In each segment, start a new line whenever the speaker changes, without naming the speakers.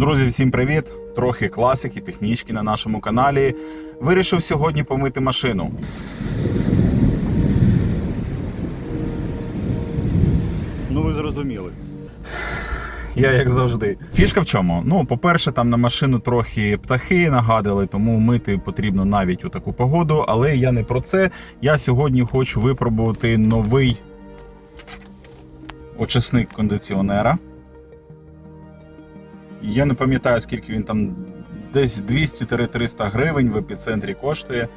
Друзі, всім привіт! Трохи класики, технічки на нашому каналі. Вирішив сьогодні помити машину. Ну, ви зрозуміли. Я як завжди. Фішка в чому? Ну, по-перше, там на машину трохи птахи нагадали, тому мити потрібно навіть у таку погоду. Але я не про це. Я сьогодні хочу випробувати новий очисник кондиціонера. Я не пам'ятаю, скільки він там десь 200-300 гривень в епіцентрі коштує.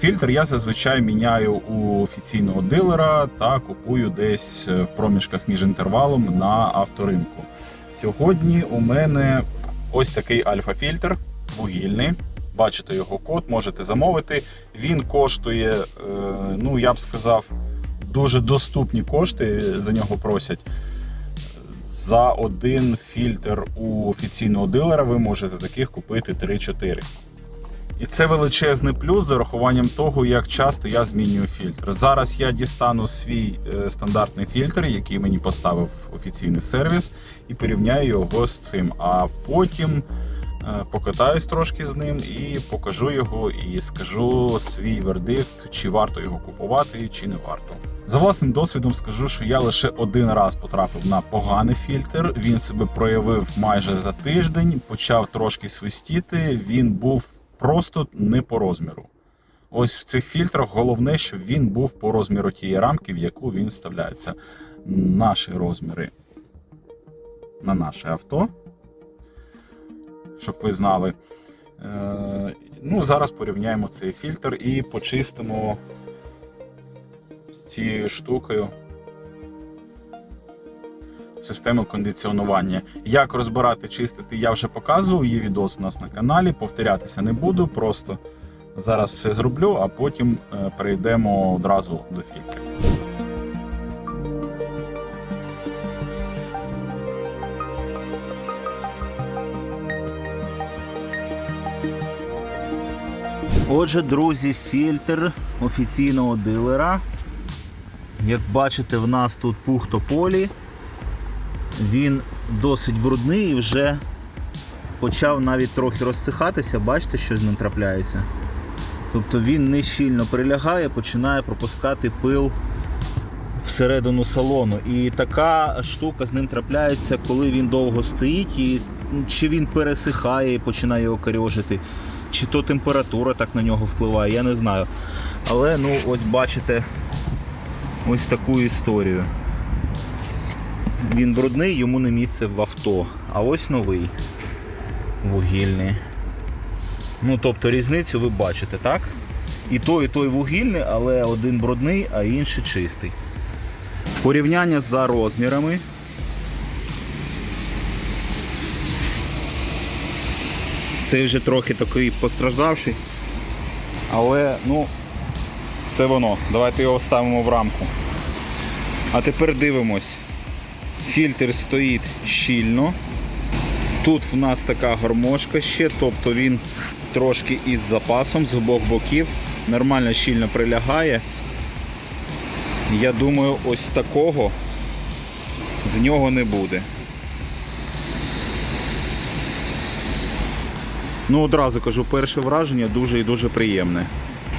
Фільтр я зазвичай міняю у офіційного дилера та купую десь е, в проміжках між інтервалом на авторинку. Сьогодні у мене ось такий альфа-фільтр вугільний. Бачите його код, можете замовити. Він коштує, е, ну я б сказав, дуже доступні кошти за нього просять. За один фільтр у офіційного дилера ви можете таких купити 3-4. І це величезний плюс з урахуванням того, як часто я змінюю фільтр. Зараз я дістану свій е, стандартний фільтр, який мені поставив офіційний сервіс, і порівняю його з цим. А потім покатаюсь трошки з ним і покажу його, і скажу свій вердикт, чи варто його купувати, чи не варто. За власним досвідом скажу, що я лише один раз потрапив на поганий фільтр. Він себе проявив майже за тиждень, почав трошки свистіти. Він був просто не по розміру. Ось в цих фільтрах головне, щоб він був по розміру тієї рамки, в яку він вставляється. Наші розміри на наше авто. Щоб ви знали. Е, ну, Зараз порівняємо цей фільтр і почистимо з цією штукою системи кондиціонування. Як розбирати, чистити, я вже показував. Є відос у нас на каналі. Повторятися не буду. Просто зараз все зроблю, а потім е, перейдемо одразу до фільтрів.
Отже, друзі, фільтр офіційного дилера. Як бачите, в нас тут пухтополі. Він досить брудний і вже почав навіть трохи розсихатися. Бачите, що з ним трапляється? Тобто він не щільно прилягає, починає пропускати пил всередину салону. І така штука з ним трапляється, коли він довго стоїть, і чи він пересихає і починає його чи то температура так на нього впливає, я не знаю. Але ну ось бачите ось таку історію. Він брудний, йому не місце в авто. А ось новий вугільний. Ну, тобто різницю ви бачите, так? І той, і той вугільний, але один брудний, а інший чистий. Порівняння за розмірами. Цей вже трохи такий постраждавший. Але, ну, це воно. Давайте його ставимо в рамку. А тепер дивимось. Фільтр стоїть щільно. Тут в нас така гармошка ще, тобто він трошки із запасом з обох боків. Нормально щільно прилягає. Я думаю, ось такого в нього не буде. Ну, одразу кажу, перше враження дуже і дуже приємне.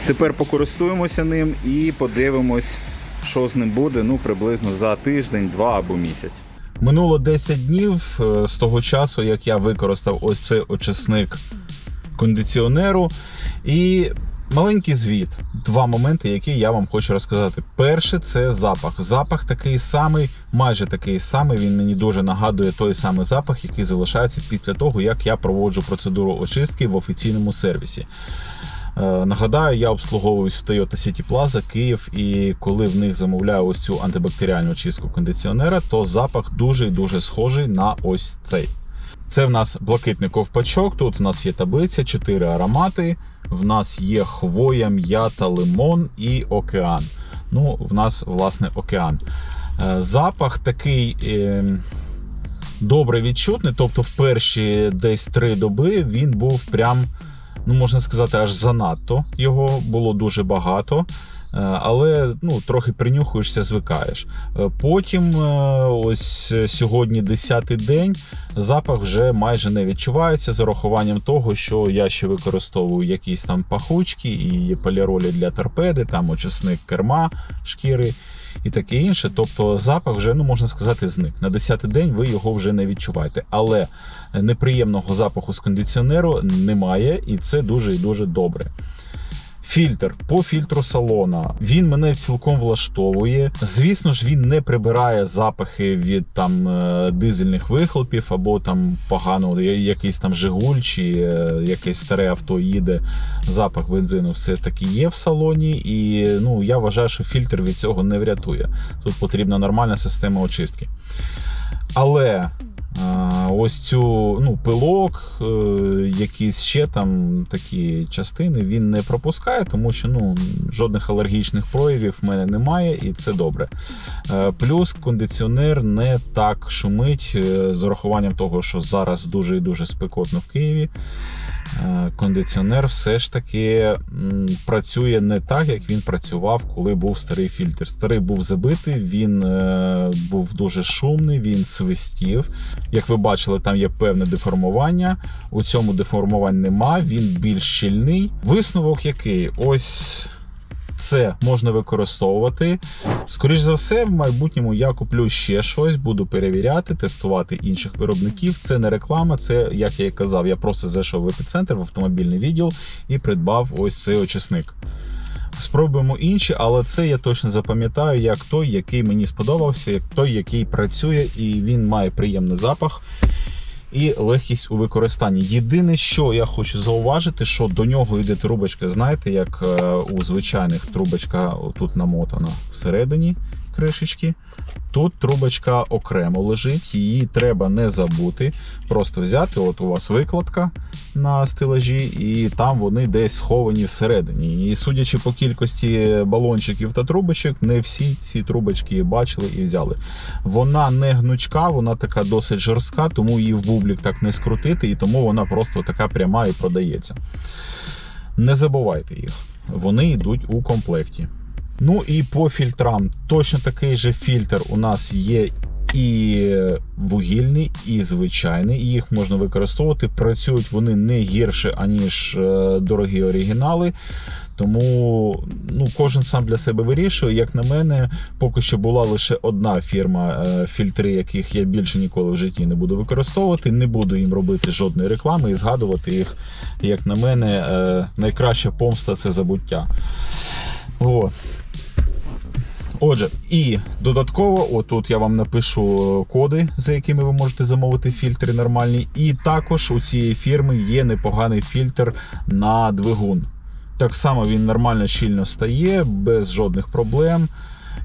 Тепер покористуємося ним і подивимось, що з ним буде ну, приблизно за тиждень, два або місяць.
Минуло 10 днів е, з того часу, як я використав ось цей очисник кондиціонеру. І маленький звіт. Два моменти, які я вам хочу розказати. Перше це запах. Запах такий самий, майже такий самий. Він мені дуже нагадує той самий запах, який залишається після того, як я проводжу процедуру очистки в офіційному сервісі. Е, Нагадаю, я обслуговуюсь в Toyota City Plaza Київ, і коли в них замовляю ось цю антибактеріальну чистку кондиціонера, то запах дуже і дуже схожий на ось цей. Це в нас блакитний ковпачок. Тут в нас є таблиця, 4 аромати. В нас є хвоя, м'ята, лимон і океан. Ну, в нас, власне, океан. Е, Запах такий. Е, Добре відчутний, тобто в перші десь три доби він був прям ну можна сказати, аж занадто. Його було дуже багато. Але ну, трохи принюхуєшся, звикаєш. Е, Потім, е, ось е, сьогодні 10-й день, запах вже майже не відчувається з урахуванням того, що я ще використовую якісь там пахучки і поліролі для торпеди, там очисник керма, шкіри і таке інше. Тобто запах вже, ну можна сказати, зник. На 10-й день ви його вже не відчуваєте. Але неприємного запаху з кондиціонеру немає, і це дуже і дуже добре. Фільтр по фільтру салона він мене цілком влаштовує. Звісно ж, він не прибирає запахи від там е, дизельних вихлопів або там погано якийсь там Жигуль чи е, якесь старе авто їде. Запах бензину все таки є в салоні, і ну я вважаю, що фільтр від цього не врятує. Тут потрібна нормальна система очистки. Але ось цю ну, пилок, е, якісь ще там такі частини він не пропускає, тому що ну, жодних алергічних проявів в мене немає, і це добре. Е, Плюс кондиціонер не так шумить е, з урахуванням того, що зараз дуже і дуже спекотно в Києві. Е, Кондиціонер все ж таки працює не так, як він працював, коли був старий фільтр. Старий був забитий, він е, був дуже шумний, він свистів. Як ви бачили, там є певне деформування. У цьому деформувань нема, він більш щільний. Висновок який? Ось це можна використовувати. Скоріш за все, в майбутньому я куплю ще щось, буду перевіряти, тестувати інших виробників. Це не реклама, це як я і казав. Я просто зайшов в епіцентр в автомобільний відділ і придбав ось цей очисник. Спробуємо інші, але це я точно запам'ятаю як той, який мені сподобався, як той, який працює, і він має приємний запах і легкість у використанні. Єдине, що я хочу зауважити, що до нього йде трубочка, знаєте, як е, у звичайних трубочка тут намотана всередині кришечки. Тут трубочка окремо лежить, її треба не забути. Просто взяти, от у вас викладка на стелажі, і там вони десь сховані всередині. І судячи по кількості балончиків та трубочок, не всі ці трубочки бачили і взяли. Вона не гнучка, вона така досить жорстка, тому її в бублік так не скрутити, і тому вона просто така пряма і продається. Не забувайте їх, вони йдуть у комплекті. Ну і по фільтрам. Точно такий же фільтр у нас є і вугільний, і звичайний. Їх можна використовувати. Працюють вони не гірше, аніж е, дорогі оригінали. Тому ну, кожен сам для себе вирішує. Як на мене, поки що була лише одна фірма, е, фільтри, яких я більше ніколи в житті не буду використовувати. Не буду їм робити жодної реклами і згадувати їх. Як на мене, е, найкраща помста це забуття. От. Отже, і додатково, отут я вам напишу коди, за якими ви можете замовити фільтри нормальні. І також у цієї фірми є непоганий фільтр на двигун. Так само він нормально щільно стає, без жодних проблем.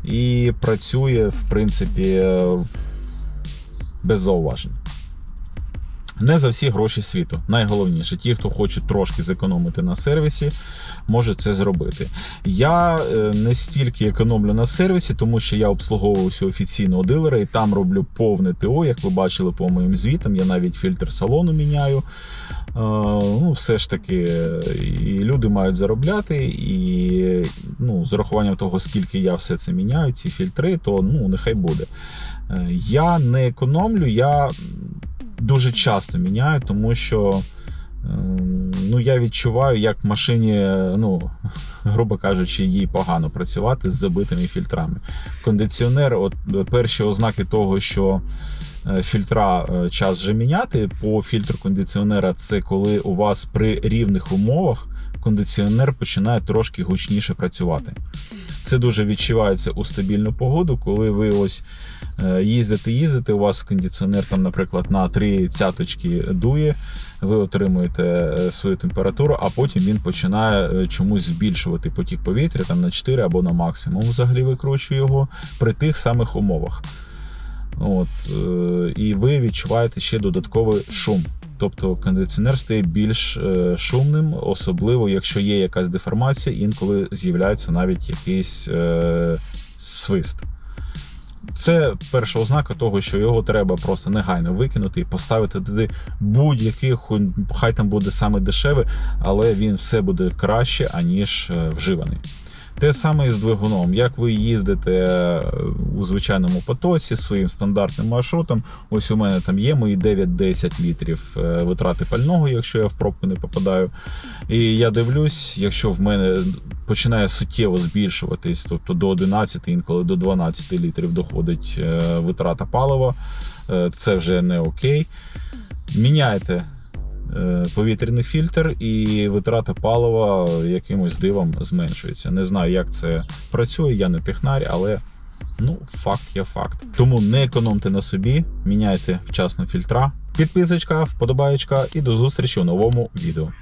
І працює, в принципі, е, без зауважень. Не за всі гроші світу. Найголовніше, ті, хто хоче трошки зекономити на сервісі, можуть це зробити. Я е, не стільки економлю на сервісі, тому що я обслуговуюся офіційного дилера і там роблю повне ТО, як ви бачили по моїм звітам. Я навіть фільтр салону міняю. Е, Ну, все ж таки, і люди мають заробляти, і ну, з урахуванням того, скільки я все це міняю, ці фільтри, то ну, нехай буде. Е, Я не економлю, я дуже часто міняю, тому що ем, ну, я відчуваю, як машині, ну, грубо кажучи, їй погано працювати з забитими фільтрами. Кондиціонер, от перші ознаки того, що е, фільтра е, час вже міняти по фільтру кондиціонера, це коли у вас при рівних умовах кондиціонер починає трошки гучніше працювати. Це дуже відчувається у стабільну погоду, коли ви ось е, їздите, їздите, у вас кондиціонер там, наприклад, на 3 цяточки дує, ви отримуєте е, свою температуру, а потім він починає е, чомусь збільшувати потік повітря там на 4 або на максимум. Взагалі викручує його при тих самих умовах. От, е, і ви відчуваєте ще додатковий шум. Тобто кондиціонер стає більш е, шумним, особливо якщо є якась деформація, інколи з'являється навіть якийсь е, свист. Це перша ознака того, що його треба просто негайно викинути і поставити туди будь-який, хай там буде саме дешевий, але він все буде краще, аніж е, вживаний. Те саме і з двигуном. Як ви їздите е, у звичайному потоці своїм стандартним маршрутом, ось у мене там є мої 9-10 літрів е, витрати пального, якщо я в пробку не попадаю. І я дивлюсь, якщо в мене починає суттєво збільшуватись, тобто до 11, інколи до 12 літрів доходить е, витрата палива, це вже не окей. Міняйте повітряний фільтр, і витрата палива якимось дивом зменшується. Не знаю, як це працює, я не технарь, але ну, факт є факт. Тому не економте на собі, міняйте вчасно фільтра. Підписочка, вподобаєчка і до зустрічі у новому відео.